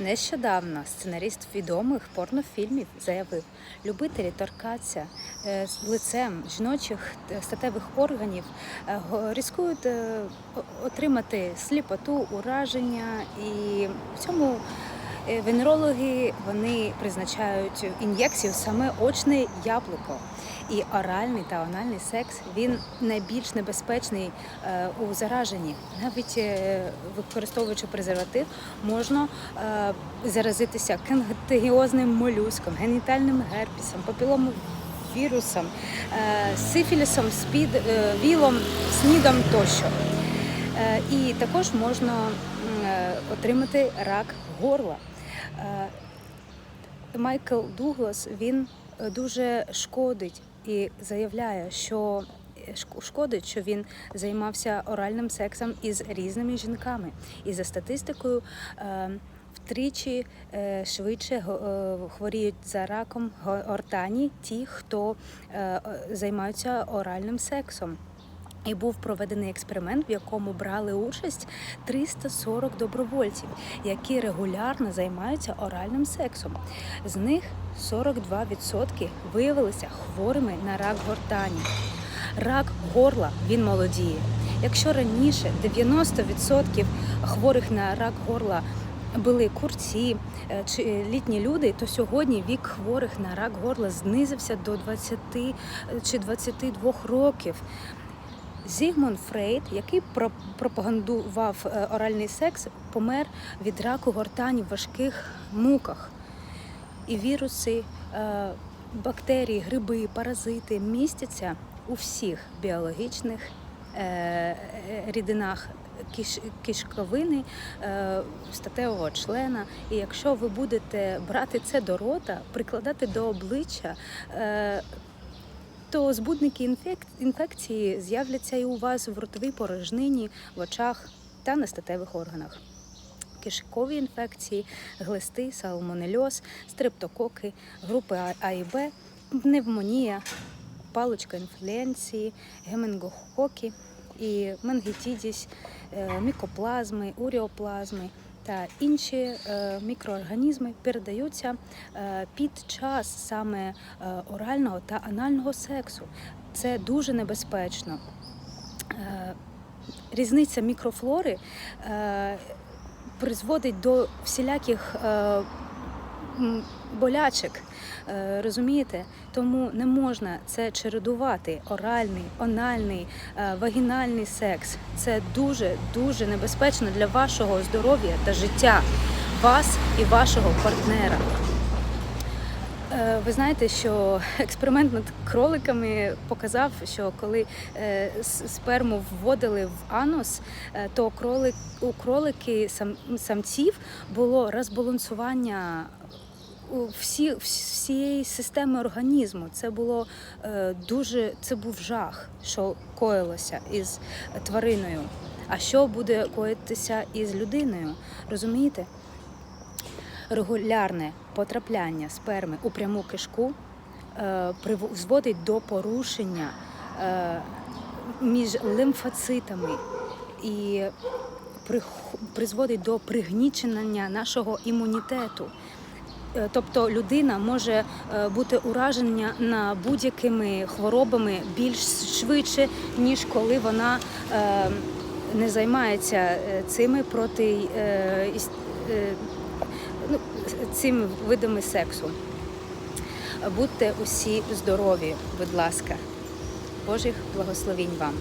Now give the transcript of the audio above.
Нещодавно сценаріст відомих порнофільмів заявив, любителі торкатися е, лицем жіночих е, статевих органів е, ризикують отримати сліпоту, ураження, і в цьому венерологи вони призначають ін'єкцію саме очне яблуко. І оральний та анальний секс він найбільш небезпечний е, у зараженні. Навіть е, використовуючи презерватив, можна е, заразитися контагіозним молюском, генітальним герпесом, папіломовірусом, е, сифілісом, спід, вілом, снідом тощо. І також можна отримати рак горла. Майкл Дуглас він дуже шкодить і заявляє, що е, шк- шкодить, що він займався оральним сексом із різними жінками. І за статистикою е, втричі е, швидше е, хворіють за раком гортані ті, хто займаються оральним сексом. І був проведений експеримент, в якому брали участь 340 добровольців, які регулярно займаються оральним сексом. З них 42% виявилися хворими на рак гортані. Рак горла він молодіє. Якщо раніше 90% хворих на рак горла були курці е, чи літні люди, то сьогодні вік хворих на рак горла знизився до 20 чи 22 років. Зігмунд Фрейд, який пропагандував е, оральний секс, помер від раку гортані в важких муках. І віруси, е, бактерії, гриби, паразити містяться у всіх біологічних е, рідинах киш- кишковини статевого члена. І якщо ви будете брати це до рота, прикладати до обличчя, то збудники інфекції з'являться і у вас в ротовій порожнині, в очах та на статевих органах. Кишкові інфекції, глисти, салмонельоз, стрептококи, групи А- А і Б, пневмонія, паличка інфлюенції, геменгококи і менгітідіс, е, мікоплазми, уріоплазми та інші е, мікроорганізми передаються е, під час саме е, орального та анального сексу. Це дуже небезпечно. Різниця мікрофлори призводить до всіляких болячок. Е, Розумієте? Тому не можна це чередувати. Оральний, анальний, е, вагінальний секс. Це дуже дуже небезпечно для вашого здоров'я та життя вас і вашого партнера. Е, Ви знаєте, що експеримент над кроликами показав, що коли сперму вводили в анус, то кролик, у кролики сам, самців було розбалансування всі, всієї системи організму. Це було е, дуже це був жах, що коїлося із твариною. А що буде коїтися із людиною? Розумієте? регулярне потрапляння сперми у пряму кишку е, призводить до порушення е, між лимфоцитами і призводить до пригнічення нашого імунітету. Е, Тобто людина може е, бути уражена на будь-якими хворобами більш швидше, ніж коли вона е, не займається цими проти ну, видами сексу. Будьте усі здорові, будь ласка. Божих благословінь вам.